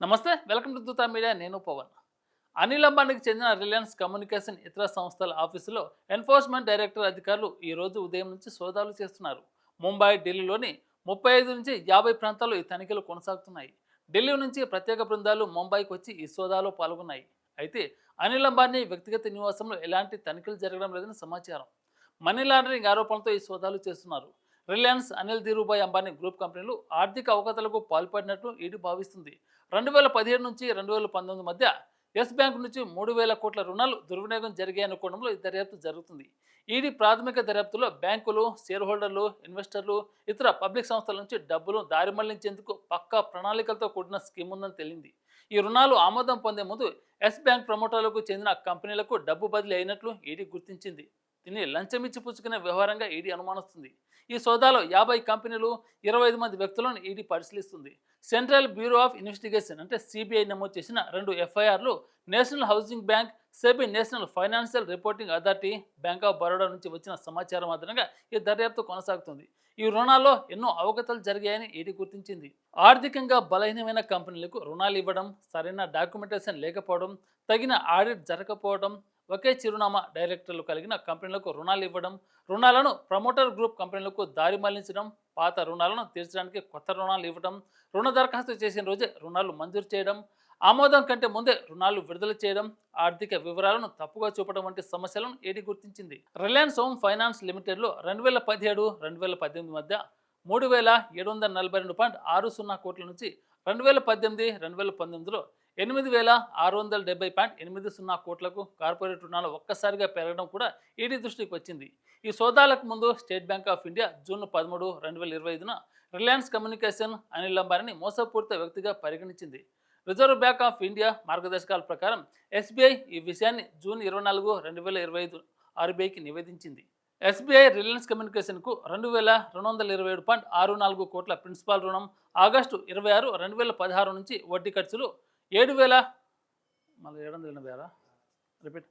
నమస్తే welcome to Dootha media. నేను పవన్. అనిల్ అంబానీకి చెందిన రిలయన్స్ కమ్యూనికేషన్ ఇతర సంస్థల ఆఫీసులో ఎన్ఫోర్స్మెంట్ డైరెక్టర్ అధికారులు ఈ రోజు ఉదయం నుంచి సోదాలు చేస్తున్నారు. ముంబై ఢిల్లీలోని ముప్పై ఐదు నుంచి యాభై ప్రాంతాల్లో ఈ తనిఖీలు కొనసాగుతున్నాయి. ఢిల్లీ నుంచి ప్రత్యేక బృందాలు ముంబైకి వచ్చి ఈ సోదాలో పాల్గొన్నాయి. అయితే అనిల్ అంబానీ వ్యక్తిగత నివాసంలో ఎలాంటి తనిఖీలు జరగడం లేదని సమాచారం. మనీ లాండరింగ్ ఆరోపణలతో ఈ సోదాలు చేస్తున్నారు. రిలయన్స్ అనిల్ ధీరుభాయ్ అంబానీ గ్రూప్ కంపెనీలు ఆర్థిక అవకతలకు పాల్పడినట్లు ఈడీ భావిస్తుంది. రెండు వేల పదిహేడు నుంచి రెండు వేల పంతొమ్మిది మధ్య ఎస్ బ్యాంక్ నుంచి మూడు వేల కోట్ల రుణాలు దుర్వినియోగం జరిగాయన్న కోణంలో ఈ దర్యాప్తు జరుగుతుంది. ఈడీ ప్రాథమిక దర్యాప్తులో బ్యాంకులు షేర్ హోల్డర్లు ఇన్వెస్టర్లు ఇతర పబ్లిక్ సంస్థల నుంచి డబ్బులు దారి మళ్ళించేందుకు పక్కా ప్రణాళికలతో కూడిన స్కీమ్ ఉందని తేలింది. ఈ రుణాలు ఆమోదం పొందే ముందు ఎస్ బ్యాంక్ ప్రమోటర్లకు చెందిన కంపెనీలకు డబ్బు బదిలీ అయినట్లు ఈడీ గుర్తించింది. దీన్ని లంచం ఇచ్చి పుచ్చుకునే వ్యవహారంగా ఈడీ అనుమానిస్తుంది. ఈ సోదాలో యాభై కంపెనీలు ఇరవై ఐదు మంది వ్యక్తులను ఈడీ పరిశీలిస్తుంది. సెంట్రల్ బ్యూరో ఆఫ్ ఇన్వెస్టిగేషన్ అంటే సిబిఐ నమోదు చేసిన రెండు ఎఫ్ఐఆర్లు national housing bank SEBI national financial reporting authority bank of Baroda నుంచి వచ్చిన సమాచారం ఆధారంగా ఈ దర్యాప్తు కొనసాగుతుంది. ఈ రుణాల్లో ఎన్నో అవకతలు జరిగాయని ఈడీ గుర్తించింది. ఆర్థికంగా బలహీనమైన కంపెనీలకు రుణాలు ఇవ్వడం సరైన డాక్యుమెంటేషన్ లేకపోవడం తగిన ఆడిట్ జరగకపోవడం ఒకే చిరునామా డైరెక్టర్లు కలిగిన కంపెనీలకు రుణాలు ఇవ్వడం రుణాలను ప్రమోటర్ గ్రూప్ కంపెనీలకు దారి మళ్ళించడం పాత రుణాలను తీర్చడానికి కొత్త రుణాలు ఇవ్వడం రుణ దరఖాస్తు చేసిన రోజే రుణాలు మంజూరు చేయడం ఆమోదం కంటే ముందే రుణాలు విడుదల చేయడం ఆర్థిక వివరాలను తప్పుగా చూపడం వంటి సమస్యలను ఏడి గుర్తించింది. రిలయన్స్ హోమ్ ఫైనాన్స్ లిమిటెడ్లో రెండు వేల పదిహేడు రెండు వేల పద్దెనిమిది మధ్య మూడు వేల ఏడు వందల నలభై రెండు పాయింట్ ఆరు సున్నా కోట్ల నుంచి రెండు వేల పద్దెనిమిది రెండు వేల పంతొమ్మిదిలో ఎనిమిది వేల ఆరు వందల డెబ్బై పాయింట్ ఎనిమిది సున్నా కోట్లకు కార్పొరేట్ రుణాలు ఒక్కసారిగా పెరగడం కూడా ఈడీ దృష్టికి వచ్చింది. ఈ సోదాలకు ముందు state bank of India June పదమూడు రెండు వేల ఇరవై ఐదున రిలయన్స్ కమ్యూనికేషన్ అనిల్ అంబానీని మోసపూరిత వ్యక్తిగా పరిగణించింది. రిజర్వ్ బ్యాంక్ ఆఫ్ ఇండియా మార్గదర్శకాల ప్రకారం ఎస్బీఐ ఈ విషయాన్ని జూన్ ఇరవై నాలుగు రెండు వేల ఇరవై ఐదు ఆర్బీఐకి నివేదించింది. ఎస్బీఐ రిలయన్స్ కమ్యూనికేషన్కు రెండు వేల రెండు వందల ఇరవై ఏడు పాయింట్ ఆరు నాలుగు కోట్ల ప్రిన్సిపాల్ రుణం ఆగస్టు ఇరవై ఆరు రెండు వేల పదహారు నుంచి వడ్డీ ఖర్చులు ఏడు వేల మళ్ళీ ఏడు వందల ఎనభై ఆరా రిపీట్.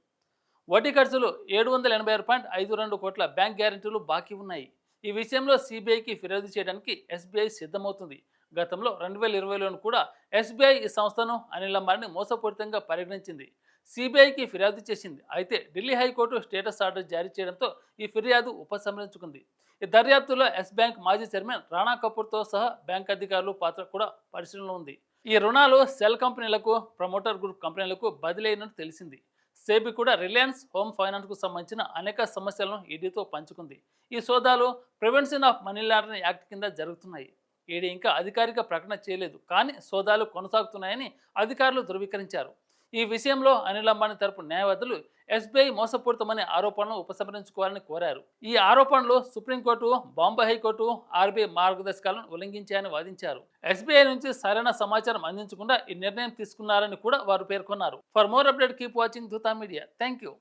వడ్డీ ఖర్చులు ఏడు వందల ఎనభై ఆరు పాయింట్ ఐదు రెండు కోట్ల బ్యాంక్ గ్యారెంటీలు బాకీ ఉన్నాయి. ఈ విషయంలో సిబిఐకి ఫిర్యాదు చేయడానికి ఎస్బీఐ సిద్ధమవుతుంది. గతంలో రెండు వేల ఇరవైలోనూ కూడా ఎస్బీఐ ఈ సంస్థను అనిల్ అంబానీ మోసపూరితంగా పరిగణించింది. సిబిఐకి ఫిర్యాదు చేసింది. అయితే ఢిల్లీ హైకోర్టు స్టేటస్ ఆర్డర్ జారీ చేయడంతో ఈ ఫిర్యాదు ఉపసంహరించుకుంది. ఈ దర్యాప్తులో ఎస్ బ్యాంక్ మాజీ చైర్మన్ రాణా కపూర్తో సహా బ్యాంక్ అధికారులు పాత్ర కూడా పరిశీలనలో ఉంది. ఈ రుణాలు సెల్ కంపెనీలకు ప్రమోటర్ గ్రూప్ కంపెనీలకు బదిలీ తెలిసింది. సేబీ కూడా రిలయన్స్ హోమ్ ఫైనాన్స్కు సంబంధించిన అనేక సమస్యలను ఈడీతో పంచుకుంది. ఈ సోదాలు prevention of money laundering act కింద జరుగుతున్నాయి. ఈడీ ఇంకా అధికారిక ప్రకటన చేయలేదు. కానీ సోదాలు కొనసాగుతున్నాయని అధికారులు ధృవీకరించారు. ఈ విషయంలో అనిల్ అంబానీ తరపు న్యాయవాదులు ఎస్బీఐ మోసపూరితమనే ఆరోపణలు ఉపసంహరించుకోవాలని కోరారు. ఈ ఆరోపణలు సుప్రీంకోర్టు బాంబే హైకోర్టు ఆర్బీఐ మార్గదర్శకాలను ఉల్లంఘించాయని వాదించారు. ఎస్బీఐ నుంచి సరైన సమాచారం అందించకుండా ఈ నిర్ణయం తీసుకున్నారని కూడా వారు పేర్కొన్నారు. For more update keep watching Dootha media. Thank you